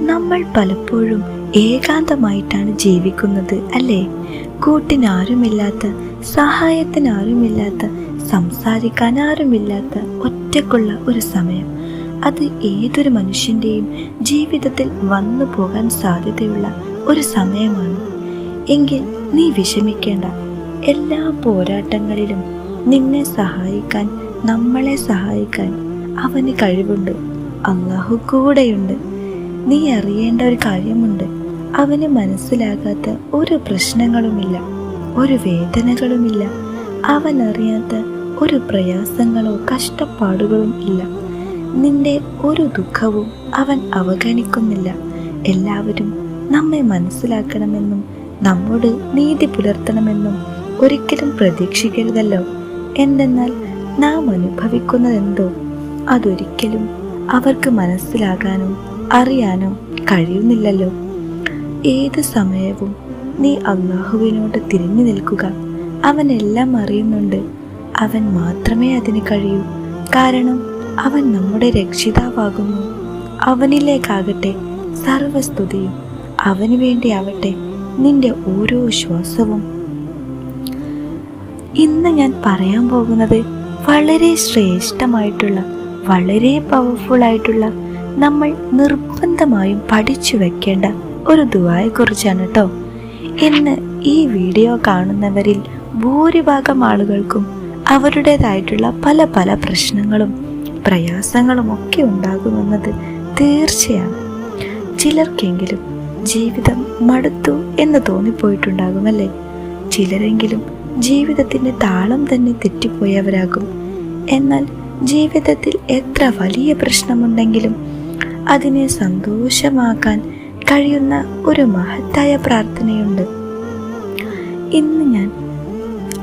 നമ്മൾ പലപ്പോഴും ഏകാന്തമായിട്ടാണ് ജീവിക്കുന്നത് അല്ലേ? കൂട്ടിനാരുമില്ലാത്ത സഹായത്തിനാരുമില്ലാത്ത സംസാരിക്കാൻ ആരുമില്ലാത്ത ഒറ്റക്കുള്ള ഒരു സമയം. അത് ഏതൊരു മനുഷ്യന്റെയും ജീവിതത്തിൽ വന്നു പോകാൻ സാധ്യതയുള്ള ഒരു സമയമാണ്. എങ്കിൽ നീ വിഷമിക്കേണ്ട. എല്ലാ പോരാട്ടങ്ങളിലും നിന്നെ സഹായിക്കാൻ നമ്മളെ സഹായിക്കാൻ അവന് കഴിവുണ്ട്. അള്ളാഹു കൂടെയുണ്ട്. നീ അറിയേണ്ട ഒരു കാര്യമുണ്ട്. അവന് മനസ്സിലാകാത്ത ഒരു പ്രശ്നങ്ങളുമില്ല ഒരു വേദനകളുമില്ല. അവൻ അറിയാത്ത ഒരു പ്രയാസങ്ങളോ കഷ്ടപ്പാടുകളും ഇല്ല. നിന്റെ ഒരു ദുഃഖവും അവൻ അവഗണിക്കുന്നില്ല. എല്ലാവരും നമ്മെ മനസ്സിലാക്കണമെന്നും നമ്മോട് നീതി പുലർത്തണമെന്നും ഒരിക്കലും പ്രതീക്ഷിക്കരുതല്ലോ. എന്തെന്നാൽ നാം അനുഭവിക്കുന്നതെന്തോ അതൊരിക്കലും അവർക്ക് മനസ്സിലാകാനോ അറിയാനോ കഴിയുന്നില്ലല്ലോ. ഏത് സമയവും നീ അള്ളാഹുവിനോട് തിരിഞ്ഞു നിൽക്കുക. അവൻ എല്ലാം അറിയുന്നുണ്ട്. അവൻ മാത്രമേ അതിന് കഴിയൂ. കാരണം അവൻ നമ്മുടെ രക്ഷിതാവാകുന്നു. അവനിലേക്കാകട്ടെ സർവസ്തുതിയും അവന് വേണ്ടിയാവട്ടെ നിന്റെ ഓരോ ശ്വാസവും. ഇന്ന് ഞാൻ പറയാൻ പോകുന്നത് വളരെ ശ്രേഷ്ഠമായിട്ടുള്ള വളരെ പവർഫുൾ ആയിട്ടുള്ള നമ്മൾ നിർബന്ധമായും പഠിച്ചു വെക്കേണ്ട ഒരു ദുവായെ കുറിച്ചാണ് കേട്ടോ ഇന്ന് ഈ വീഡിയോ കാണുന്നവരിൽ ഭൂരിഭാഗം ആളുകൾക്കും അവരുടേതായിട്ടുള്ള പല പല പ്രശ്നങ്ങളും പ്രയാസങ്ങളും ഒക്കെ ഉണ്ടാകുമെന്നത് തീർച്ചയാണ്. ചിലർക്കെങ്കിലും ജീവിതം മടുത്തു എന്ന് തോന്നിപ്പോയിട്ടുണ്ടാകുമല്ലേ? ചിലരെങ്കിലും ജീവിതത്തിന്റെ താളം തന്നെ തെറ്റിപ്പോയവരാകും. എന്നാൽ ജീവിതത്തിൽ എത്ര വലിയ പ്രശ്നമുണ്ടെങ്കിലും അതിനെ സന്തോഷമാക്കാൻ കഴിയുന്ന ഒരു മഹത്തായ പ്രാർത്ഥനയുണ്ട്. ഇന്ന് ഞാൻ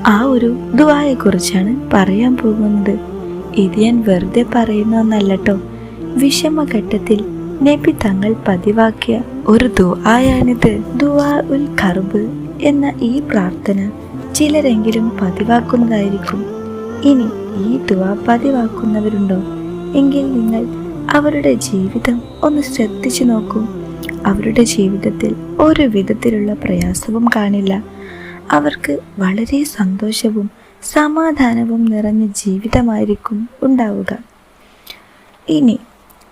ആ ഒരു ദുവായെ കുറിച്ചാണ് പറയാൻ പോകുന്നത്. ഇത് ഞാൻ വെറുതെ പറയുന്ന ഒന്നല്ലട്ടോ. വിഷമഘട്ടത്തിൽ നബി തങ്ങൾ പതിവാക്കിയ ഒരു ദുആയാണിത് ദുആ ഉൽ കർബ് എന്ന ഈ പ്രാർത്ഥന ചിലരെങ്കിലും പതിവാക്കുന്നതായിരിക്കും. ഇനി ഈ ദുആ പതിവാക്കുന്നവരുണ്ടോ? എങ്കിൽ നിങ്ങൾ അവരുടെ ജീവിതം ഒന്ന് ശ്രദ്ധിച്ചു നോക്കൂ. അവരുടെ ജീവിതത്തിൽ ഒരു വിധത്തിലുള്ള പ്രയാസവും കാണില്ല. അവർക്ക് വളരെ സന്തോഷവും സമാധാനവും നിറഞ്ഞ ജീവിതമായിരിക്കും ഉണ്ടാവുക. ഇനി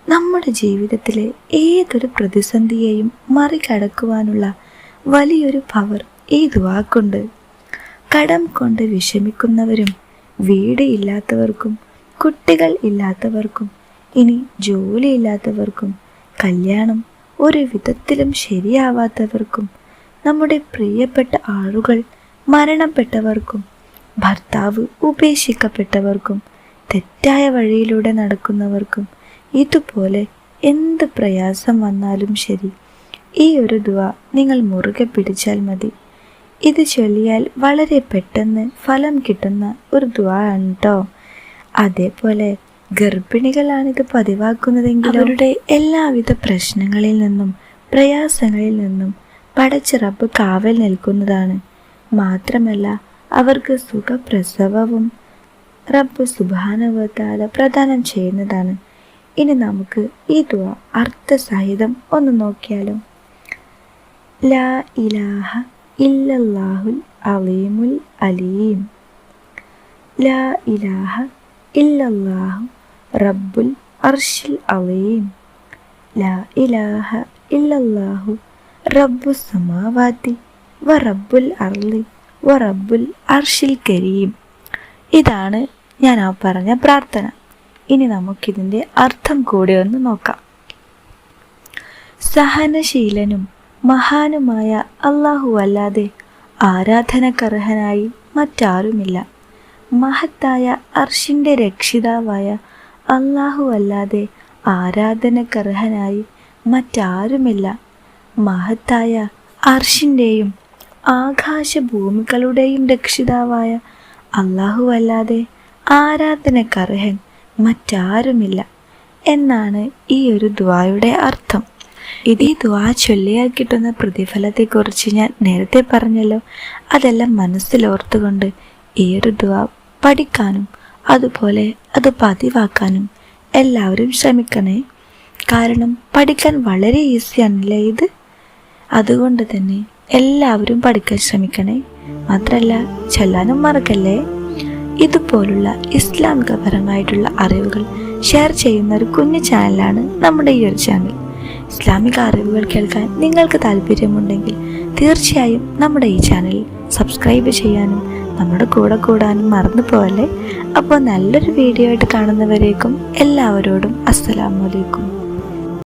നമ്മുടെ ജീവിതത്തിലെ ഏതൊരു പ്രതിസന്ധിയെയും മറികടക്കുവാനുള്ള വലിയൊരു പവർ ഈ ദുവാക്കുണ്ട്. കടം കൊണ്ട് വിഷമിക്കുന്നവരും വീട് ഇല്ലാത്തവർക്കും കുട്ടികൾ ഇല്ലാത്തവർക്കും ഇനി ജോലിയില്ലാത്തവർക്കും കല്യാണം ഒരു വിധത്തിലും ശരിയാവാത്തവർക്കും നമ്മുടെ പ്രിയപ്പെട്ട ആളുകൾ മരണപ്പെട്ടവർക്കും ഭർത്താവ് ഉപേക്ഷിക്കപ്പെട്ടവർക്കും തെറ്റായ വഴിയിലൂടെ നടക്കുന്നവർക്കും ഇതുപോലെ എന്ത് പ്രയാസം വന്നാലും ശരി. ഈ ഒരു ദുവ നിങ്ങൾ മുറുകെ പിടിച്ചാൽ മതി. ഇത് ചൊല്ലിയാൽ വളരെ പെട്ടെന്ന് ഫലം കിട്ടുന്ന ഒരു ദുവ ആണ് കേട്ടോ അതേപോലെ ഗർഭിണികളാണിത് പതിവാക്കുന്നതെങ്കിൽ അവരുടെ എല്ലാവിധ പ്രശ്നങ്ങളിൽ നിന്നും പ്രയാസങ്ങളിൽ നിന്നും പടച്ചിറപ്പ് കാവൽ നിൽക്കുന്നതാണ്. മാത്രമല്ല അവർക്ക് സുഖപ്രസവവും റബ്ബ് സുബാനുവത്താല പ്രദാനം ചെയ്യുന്നതാണ്. ഇനി നമുക്ക് ഈ ദുവ അർത്ഥസഹിതം ഒന്ന് നോക്കിയാലോ. ലാ ഇലാഹ ഇല്ലല്ലാഹുൽ അലീമുൽ അലീം. ലാ ഇലാഹ ഇല്ലല്ലാഹു റബ്ബുൽ അർഷിൽ അലീം ലാ ഇലാഹ ഇല്ലല്ലാഹു റബ്ബു സമാവാതി വ റബ്ബുൽ അർലി വ റബ്ബുൽ അർഷിൽ കരീം. ഇതാണ് ഞാൻ ആ പറഞ്ഞ പ്രാർത്ഥന. ഇനി നമുക്കിതിന്റെ അർത്ഥം കൂടി ഒന്ന് നോക്കാം. സഹനശീലനും മഹാനുമായ അള്ളാഹു അല്ലാതെ ആരാധനക്കർഹനായി മറ്റാരുമില്ല. മഹത്തായ അർഷിന്റെ രക്ഷിതാവായ അള്ളാഹു അല്ലാതെ ആരാധനക്കർഹനായി മറ്റാരുമില്ല. മഹത്തായ അർഷിന്റെയും ആകാശഭൂമികളുടെയും രക്ഷിതാവായ അള്ളാഹു അല്ലാതെ ആരാധനക്കർഹൻ മറ്റാരുമില്ല എന്നാണ് ഈ ഒരു ദ്വായുടെ അർത്ഥം. ഇത് ഈ ദ്വാ ചൊല്ലിയാൽ കിട്ടുന്ന പ്രതിഫലത്തെക്കുറിച്ച് ഞാൻ നേരത്തെ പറഞ്ഞല്ലോ. അതെല്ലാം മനസ്സിലോർത്തുകൊണ്ട് ഈ ഒരു ദ്വാ പഠിക്കാനും അതുപോലെ അത് പതിവാക്കാനും എല്ലാവരും ശ്രമിക്കണേ. കാരണം പഠിക്കാൻ വളരെ ഈസിയാണല്ലേ ഇത്? അതുകൊണ്ട് തന്നെ എല്ലാവരും പഠിക്കാൻ ശ്രമിക്കണേ. മാത്രമല്ല ചെല്ലാനും മറക്കല്ലേ? ഇതുപോലുള്ള ഇസ്ലാമികപരമായിട്ടുള്ള അറിവുകൾ ഷെയർ ചെയ്യുന്ന ഒരു കുഞ്ഞു ചാനലാണ് നമ്മുടെ ഈ ഒരു ചാനൽ ഇസ്ലാമിക അറിവുകൾ കേൾക്കാൻ നിങ്ങൾക്ക് താല്പര്യമുണ്ടെങ്കിൽ തീർച്ചയായും നമ്മുടെ ഈ ചാനൽ സബ്സ്ക്രൈബ് ചെയ്യാനും നമ്മുടെ കൂടെ കൂടാനും മറന്നു പോകല്ലേ അപ്പോൾ നല്ലൊരു വീഡിയോ ആയിട്ട് കാണുന്നവരേക്കും എല്ലാവരോടും അസ്സലാമലൈക്കും